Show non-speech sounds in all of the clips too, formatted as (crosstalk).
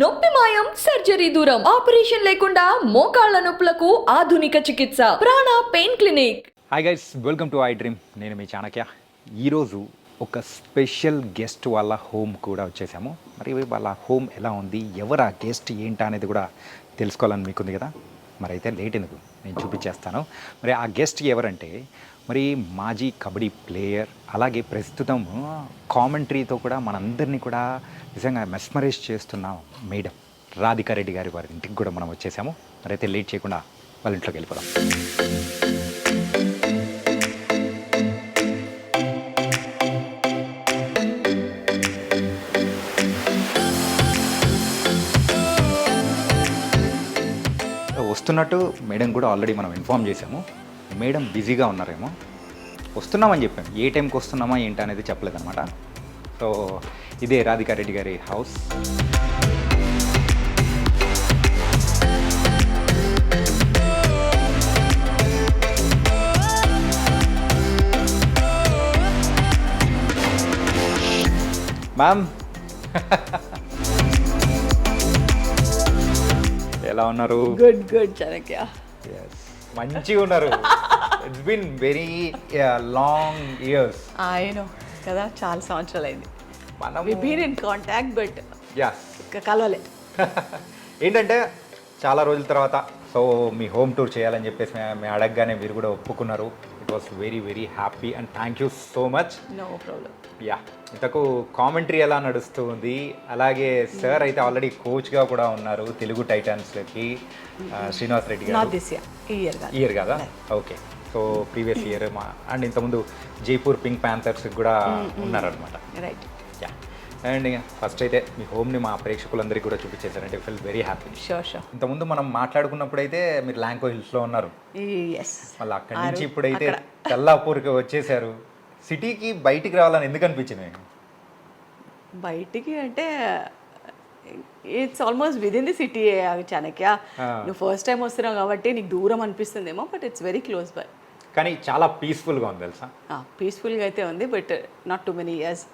నొప్పి మాయం సర్జరీ దూరం ఆపరేషన్ లేకుండా మోకాళ్ళ నొప్పులకు ఆధునిక చికిత్స ప్రాణ pain clinic. Hi guys welcome to I dream నేను మీ చాణక్య. ఈరోజు ఒక స్పెషల్ గెస్ట్ వాళ్ళ హోమ్ కూడా వచ్చేసాము. మరి వాళ్ళ హోమ్ ఎలా ఉంది? ఎవరు ఆ గెస్ట్? ఏంటా అనేది కూడా తెలుసుకోవాలని మీకుంది కదా. మరి అయితే లేట్ ఎందుకు నేను చూపించేస్తాను. మరి ఆ గెస్ట్ ఎవరంటే మరి మాజీ కబడ్డీ ప్లేయర్ అలాగే ప్రస్తుతం కామెంటరీతో కూడా మనందరినీ కూడా నిజంగా మెస్మరైజ్ చేస్తున్న మేడం రాధికారెడ్డి గారి వారి ఇంటికి కూడా మనం వచ్చేసాము. మరి అయితే లేట్ చేయకుండా వాళ్ళ ఇంట్లోకి వెళ్ళిపోదాం. వస్తున్నట్టు మేడం కూడా ఆల్రెడీ మనం ఇన్ఫామ్ చేసాము మేడం బిజీగా ఉన్నారేమో. వస్తున్నామని చెప్పాం. ఏ టైంకి వస్తున్నామా ఏంటి అనేది చెప్పలేదన్నమాట. సో ఇదే రాధికారెడ్డి గారి హౌస్ మ్యామ్ (laughs) ఎలా ఉన్నారు? Good good Chanakya Yes. మంచిగా ఉన్నారు. It's been very long years ఆయన కదా? చాలా సంవత్సరాలు అయింది మనం we been in contact but yes కలవలే ఏంటంటే చాలా రోజుల తర్వాత సో మీ హోమ్ టూర్ చేయాలని చెప్పేసి మే- మేము అడగగానే మీరు కూడా ఒప్పుకున్నారు. It was very very happy and thank you so much no problem yeah ఇంతకు కామెంటరీ ఎలా నడుస్తుంది అలాగే సార్ అయితే ఆల్రెడీ కోచ్గా కూడా ఉన్నారు తెలుగు టైటాన్స్లకి శ్రీనివాస్ రెడ్డి గారు. ఇయర్ కాదు. ఓకే సో ప్రీవియస్ ఇయర్ మా అండ్ ఇంతకుముందు జైపూర్ పింక్ ప్యాంథర్స్ కూడా ఉన్నారనమాట రైట్ యా అండ్ ఫస్ట్ అయితే మీ హోమ్ని మా ప్రేక్షకులందరికీ కూడా చూపించేశారంటే feel very happy sure sure ఇంతకుముందు మనం మాట్లాడుకున్నప్పుడు అయితే మీరు ల్యాంకో హిల్స్లో ఉన్నారు. ఎస్ మళ్ళీ అక్కడి నుంచి ఇప్పుడైతే తెల్లాపూర్కి వచ్చేసారు. సిటీకి బయటికి రావాలని ఎందుకు అనిపించింది బయటికి అంటే it's almost with in the city Chanakya. నువ్వు ఫస్ట్ టైం వస్తున్నావు కాబట్టి నీకు దూరం అనిపిస్తుందేమో but it's very close by కానీ చాలా పీస్ఫుల్గా ఉంది తెలుసా? పీస్ఫుల్గా అయితే ఉంది but not too many years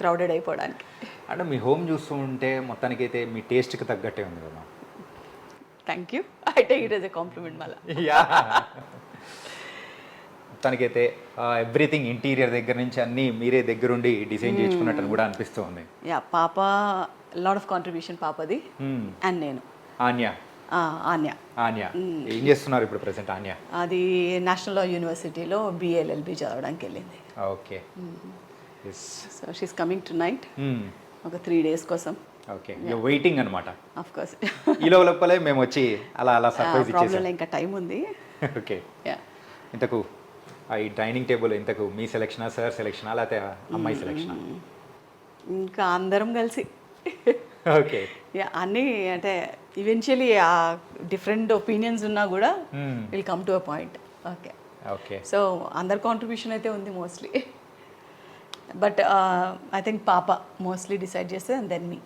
crowded అయిపోవడానికి. అంటే మీ హోమ్ చూస్తూ ఉంటే మొత్తానికైతే మీ టేస్ట్కి తగ్గట్టే ఉంది కదా? Thank you I take it as a compliment మళ్ళీ. యా మొత్తానికైతే ఎవ్రీథింగ్ ఇంటీరియర్ దగ్గర నుంచి అన్నీ మీరే దగ్గరుండి డిజైన్ చేసుకున్నట్టు కూడా అనిపిస్తూ ఉంది యా పాప లాట్ ఆఫ్ కాంట్రిబ్యూషన్ పాపది. అండ్ నేను. ఆన్యా. ఆన్య. ఆన్యా. ఏం చేస్తున్నారు ఇప్పుడు ప్రెసెంట్ ఆన్యా? అది నేషనల్ లా యూనివర్సిటీలో బిఎల్ఎల్బి చదవడానికి వెళ్ళింది. Okay. So she's coming tonight. ఒక త్రీ డేస్ కోసం. ఓకే. యూ వెయిటింగ్ అనమాట ఆఫ్ కోర్స్ ఈ లోపలే మేము వచ్చి అలా అలా (laughs) సర్ప్రైజ్ ఇచ్చేసాం. ఇంకా టైం ఉంది. (laughs) ఓకే. యా ఇంతకు ఈ డైనింగ్ టేబుల్ ఇంతకు మీ సెలక్షనా సార్ సెలక్షనా లేకపోతే అమ్మాయి సెలక్షనా? ఇంకా అందరం కలిసి. ఓకే. అన్నీ అంటే ఈవెన్చువలీ ఆ డిఫరెంట్ ఒపీనియన్స్ ఉన్నా కూడా. Will come to a point okay. Okay. So అందరి కాంట్రిబ్యూషన్ అయితే ఉంది మోస్ట్లీ బట్ ఐ థింక్ పాప మోస్ట్లీ డిసైడ్ చేస్తే అండ్ దెన్ మీ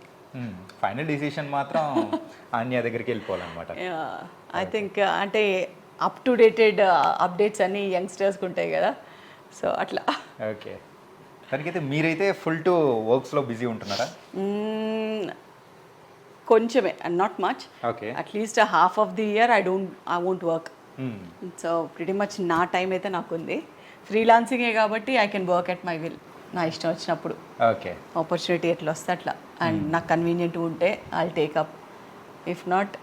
ఫైనల్ డిసిషన్ మాత్రం (laughs) ఆన్యా దగ్గరికి వెళ్ళిపోవాలన్నమాట. ఐ థింక్ అంటే అప్ టు డేటెడ్ అప్డేట్స్ అన్ని యంగ్స్టర్స్కి ఉంటాయి కదా. సో అట్లా. ఓకే. దానికైతే మీరైతే ఫుల్ టు వర్క్స్లో బిజీ ఉంటున్నారా? కొంచెమే not much okay. At least half of the year I don't I won't work so pretty much నా టైం అయితే నాకు ఉంది ఫ్రీలాన్సింగే కాబట్టి I can work at my will నా ఇష్టం వచ్చినప్పుడు. ఓకే. ఆపర్చునిటీ ఎట్లా వస్తే అట్లా అండ్ నాకు కన్వీనియంట్ ఉంటే I take up if not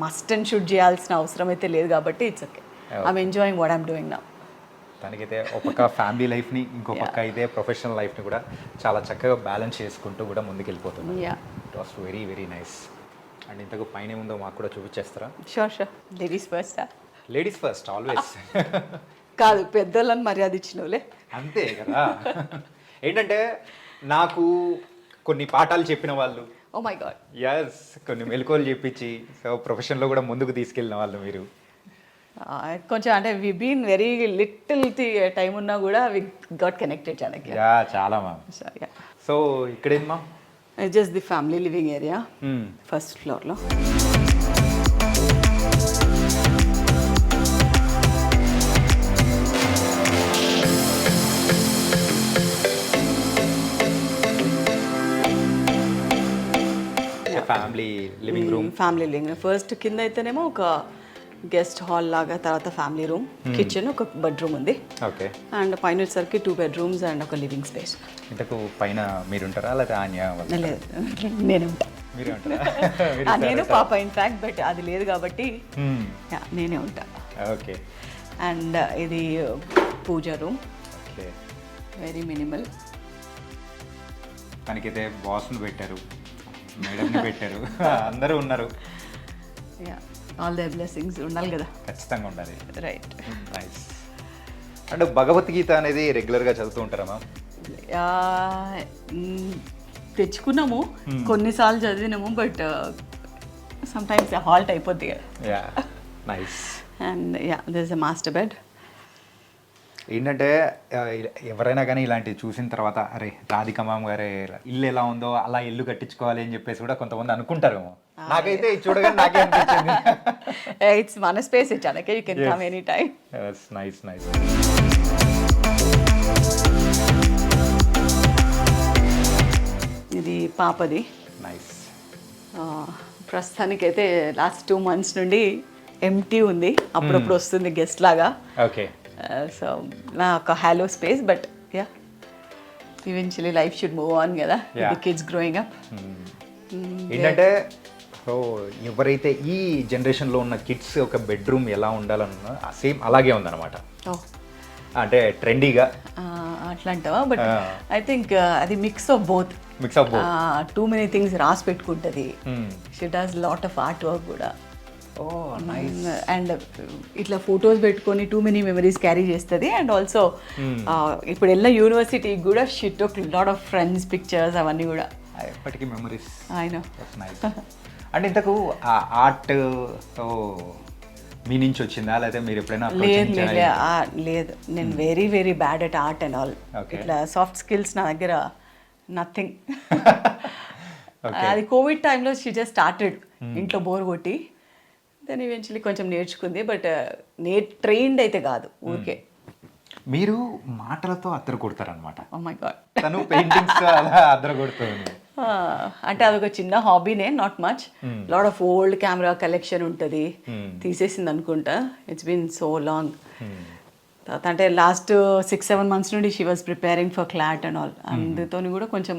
must and shoot చేయాల్సిన అవసరం అయితే లేదు కాబట్టి it's okay I'm enjoying what I'm doing నా దానికైతే ఒక పక్క ఫ్యామిలీ లైఫ్ని ఇంకో పక్క అయితే ప్రొఫెషనల్ లైఫ్ని కూడా చాలా చక్కగా బ్యాలెన్స్ చేసుకుంటూ కూడా ముందుకెళ్ళిపోతున్నాం yeah it was very very nice and ఇంతకు పైన ఏముందో మాకు కూడా చూపించేస్తారా? Sure sure ladies first ladies first always కాదు పెద్దోళ్ళని మర్యాద ఇచ్చినవులే అంతే కదా. (laughs) ఏంటంటే నాకు కొన్ని పాఠాలు చెప్పిన వాళ్ళు. ఓ మై గాడ్ ఎస్ కొన్ని మెలకువలు చెప్పించి సో ప్రొఫెషన్లో కూడా ముందుకు తీసుకెళ్ళిన వాళ్ళు మీరు. కొంచెం అంటే we been very little time ఉన్నా కూడా వి గాట్ కనెక్టెడ్ చానకి యా చాలా ma'am so ఇక్కడేంది ma'am just the family living area first ఫ్లోర్లో ఫ్యామిలీ లివింగ్ ఫస్ట్ కింద అయితేనేమో ఒక గెస్ట్ హాల్ లాగా తర్వాత ఫ్యామిలీ రూమ్ కిచెన్ ఒక బెడ్రూమ్ ఉంది. ఓకే అండ్ పైన వచ్చేసరికి టూ బెడ్రూమ్స్ అండ్ ఒక లివింగ్ స్పేస్ ఇంతకు పైన మీరుంటారా? లేదా ఆన్య లేదు. నేనే ఉంటా మీరే ఉంటారా? (laughs) నేను పాప ఇన్ఫాక్ట్ బట్ అది లేదు కాబట్టి Hmm. నేనే ఉంటా. ఓకే అండ్ ఇది puja room okay very minimal మనకైతే బాస్ను పెట్టారు. మేడంని పెట్టారు. (laughs) అందరూ ఉన్నారు. యా ఆల్ ద బ్లెస్సింగ్స్ ఉండాలి కదా. ఖచ్చితంగా ఉండాలి. రైట్ నైస్ అంటే భగవద్గీత అనేది రెగ్యులర్గా చదువుతూ ఉంటారా మ్యామ్ తెచ్చుకున్నాము. కొన్నిసార్లు చదివినాము బట్ సమ్ టైమ్స్ హాల్ట్ అయిపోద్ది కదా. Yeah nice and yeah this a master bed ఏంటంటే ఎవరైనా కానీ ఇలాంటివి చూసిన తర్వాత అరే రాధిక మామ గారే ఇల్లు ఎలా ఉందో అలా ఇల్లు కట్టించుకోవాలి అని చెప్పేసి కూడా కొంతమంది అనుకుంటారేమో. నాకైతే చూడగానే నాకే అనిపించింది. (laughs) ఇట్స్ మన space ఇచ్చానకే you can come any time nice nice ఇది పాపది. నైస్ ప్రస్తుతానికైతే లాస్ట్ టూ మంత్స్ నుండి ఎంటీ ఉంది. అప్పుడప్పుడు వస్తుంది గెస్ట్ లాగా. ఓకే సో నా ఒక hollow space but yeah eventually life should move on కదా. కిడ్స్ గ్రోయింగ్ అప్ ఏంటంటే సో ఎవరైతే ఈ జనరేషన్లో ఉన్న కిడ్స్ ఒక బెడ్రూమ్ ఎలా ఉండాలన్నా సేమ్ అలాగే ఉందన్నమాట. అంటే ట్రెండీగా అట్లా అంటావా బట్. ఐ థింక్ అది mix of both mix of too many things రాసి పెట్టుకుంటుంది. She does lot of art work కూడా. అండ్ ఇట్లా ఫొటోస్ పెట్టుకొని టూ మెనీ మెమరీస్ క్యారీ చేస్తుంది. అండ్ ఆల్సో ఇప్పుడు వెళ్ళిన యూనివర్సిటీకి కూడా షిట్ ఒక లాట్ ఆఫ్ ఫ్రెండ్స్ పిక్చర్స్ అవన్నీ కూడా. ఎప్పటికీ మెమరీస్ అంటే ఇంతకు ఆర్ట్ ఓ మీ నుంచి వచ్చిందా? లేకపోతే మీరు ఎప్పుడైనా లేదు? లేదు లేదు. నేను very very bad at art and all. ఇట్లా సాఫ్ట్ స్కిల్స్ నా దగ్గర నథింగ్ (laughs) అది కోవిడ్ టైంలో షీ జస్ట్ స్టార్టెడ్ ఇంట్లో బోర్ కొట్టి. దెన్ ఈవెన్చువలీ కొంచెం నేర్చుకుంది బట్ నే ట్రైన్డ్ అయితే కాదు ఊరికే. మీరు మాటలతో అద్దరు కొడతారనమాట గాడ్ తను పెయింటింగ్స్ అద్దరు కొడుతుంది అంటే అదొక చిన్న హాబీనే not much lot of old camera collection ఉంటుంది. తీసేసింది అనుకుంటా. ఇట్స్ బీన్ సో లాంగ్ తర్వాత అంటే లాస్ట్ సిక్స్ సెవెన్ మంత్స్ నుండి she was preparing for CLAT and all అందుతో కూడా కొంచెం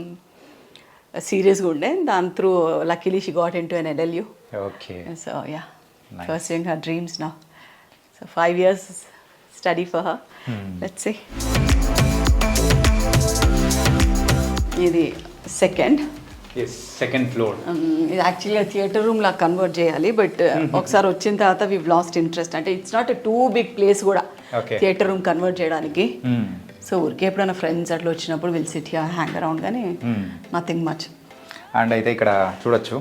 సీరియస్గా ఉండే. దాని through luckily she got in to N LU okay so yeah Nice. Pursuing her dreams నా so five years study for her let's say ఇది second second floor Um, ఇది యాక్చువల్గా theatre room లా కన్వర్ట్ చేయాలి బట్ ఒకసారి వచ్చిన తర్వాత we lost interest అంటే it's not too big place కూడా Okay. థియేటర్ రూమ్ కన్వర్ట్ చేయడానికి. సో ఊరికే ఎప్పుడైనా ఫ్రెండ్స్ అట్లా వచ్చినప్పుడు విల్ సిట్ హ్యాంగ్ అరౌండ్ కానీ నథింగ్ మచ్ అండ్ అయితే ఇక్కడ చూడొచ్చు.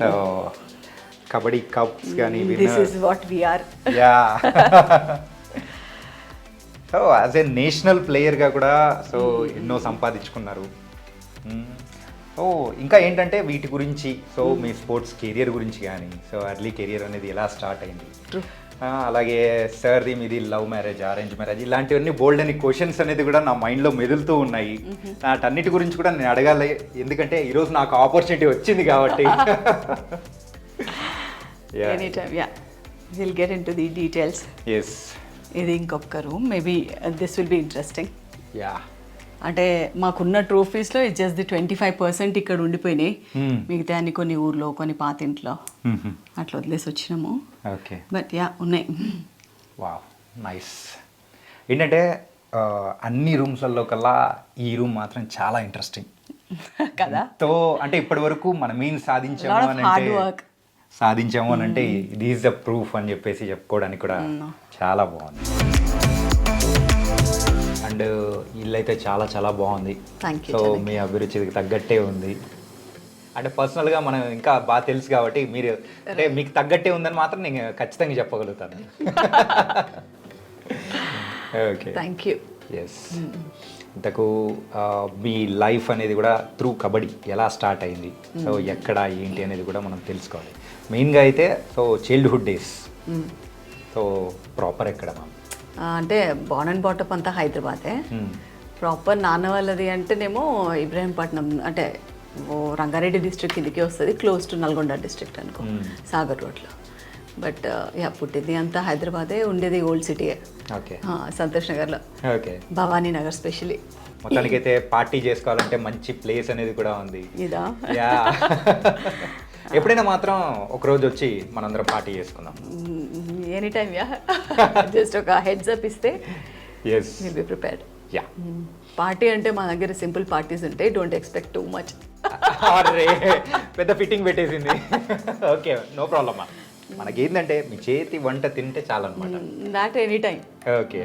సో కబడ్డీ కప్స్ కానీ this is what we're yeah so as a national ప్లేయర్గా కూడా సో ఎన్నో సంపాదించుకున్నారు. సో ఇంకా ఏంటంటే వీటి గురించి సో మీ స్పోర్ట్స్ కెరియర్ గురించి కానీ సో అర్లీ కెరియర్ అనేది ఎలా స్టార్ట్ అయింది? అలాగే సార్ది మీది లవ్ మ్యారేజ్ అరేంజ్ మ్యారేజ్ ఇలాంటివన్నీ బోల్డ్ అని క్వశ్చన్స్ అనేది కూడా నా మైండ్లో మెదులుతూ ఉన్నాయి. వాటన్నిటి గురించి కూడా నేను అడగాలి ఎందుకంటే ఈరోజు నాకు ఆపర్చునిటీ వచ్చింది కాబట్టి. (laughs) Any time yeah will get into the details yes ఇది ఇంకొక room maybe this will be interesting yeah అంటే మాకున్న ట్రోఫీస్లో it just the twenty five percent ఇక్కడ ఉండిపోయినాయి. మిగతా అన్ని కొన్ని ఊర్లో కొన్ని పాతింట్లో. అట్లా వదిలేసి వచ్చినాము. ఓకే బట్ యా ఉన్నాయి. వావ్ నైస్ ఏంటంటే ఆ, అన్ని రూమ్స్లలో కల్లా ఈ రూమ్ మాత్రం చాలా ఇంట్రెస్టింగ్ (laughs) కదా? తో అంటే ఇప్పటి వరకు మనం ఏం సాధించాము అంటే. సాధించాము అని అంటే ఇది ఈజ్ ద ప్రూఫ్ అని చెప్పేసి చెప్పుకోవడానికి కూడా చాలా బాగుంది. అండ్ ఇల్లు అయితే చాలా చాలా బాగుంది. సో. మీ అభిరుచికి తగ్గట్టే ఉంది. అంటే పర్సనల్గా మనం ఇంకా బాగా తెలుసు కాబట్టి మీరు అంటే మీకు తగ్గట్టే ఉందని మాత్రం నేను ఖచ్చితంగా చెప్పగలుగుతాను. ఓకే థ్యాంక్ యూ ఎస్ ఇంతకు మీ లైఫ్ అనేది కూడా త్రూ కబడ్డీ ఎలా స్టార్ట్ అయింది? సో ఎక్కడ ఏంటి అనేది కూడా మనం తెలుసుకోవాలి. మెయిన్గా అయితే so childhood days so proper ఎక్కడ మ్యామ్ అంటే బాన్ అండ్ బాటప్ అంతా హైదరాబాదే. ప్రాపర్ నాన్న వాళ్ళది అంటేనేమో ఇబ్రాహీంపట్నం అంటే రంగారెడ్డి డిస్ట్రిక్ట్ కిందకి వస్తుంది. క్లోజ్ టు నల్గొండ డిస్ట్రిక్ట్ అనుకో. సాగర్ రోడ్లో. బట్ యా పుట్టింది అంతా హైదరాబాదే ఉండేది ఓల్డ్ సిటీయే ఓకే సంతోష్ నగర్లో. ఓకే భవానీ నగర్ స్పెషలీ మొత్తానికైతే పార్టీ చేసుకోవాలంటే మంచి ప్లేస్ అనేది కూడా ఉంది. ఇదా? యా (laughs) ఎప్పుడైనా మాత్రం ఒక రోజు వచ్చి మనందరం పార్టీ చేసుకుందాం. ఎనీ టైమ్ యా జస్ట్ ఒక హెడ్స్ అప్ ఇస్తే yes will be prepared yeah party అంటే మా దగ్గర సింపుల్ పార్టీస్ ఉంటాయి డోంట్ ఎక్స్పెక్ట్ టూ మచ్ పెద్ద ఫిట్టింగ్ పెట్టేసింది. ఓకే నో ప్రాబ్లమ్ మనకి ఏంటంటే మీ చేతి వంట తింటే చాలన్నమాట. That any time okay.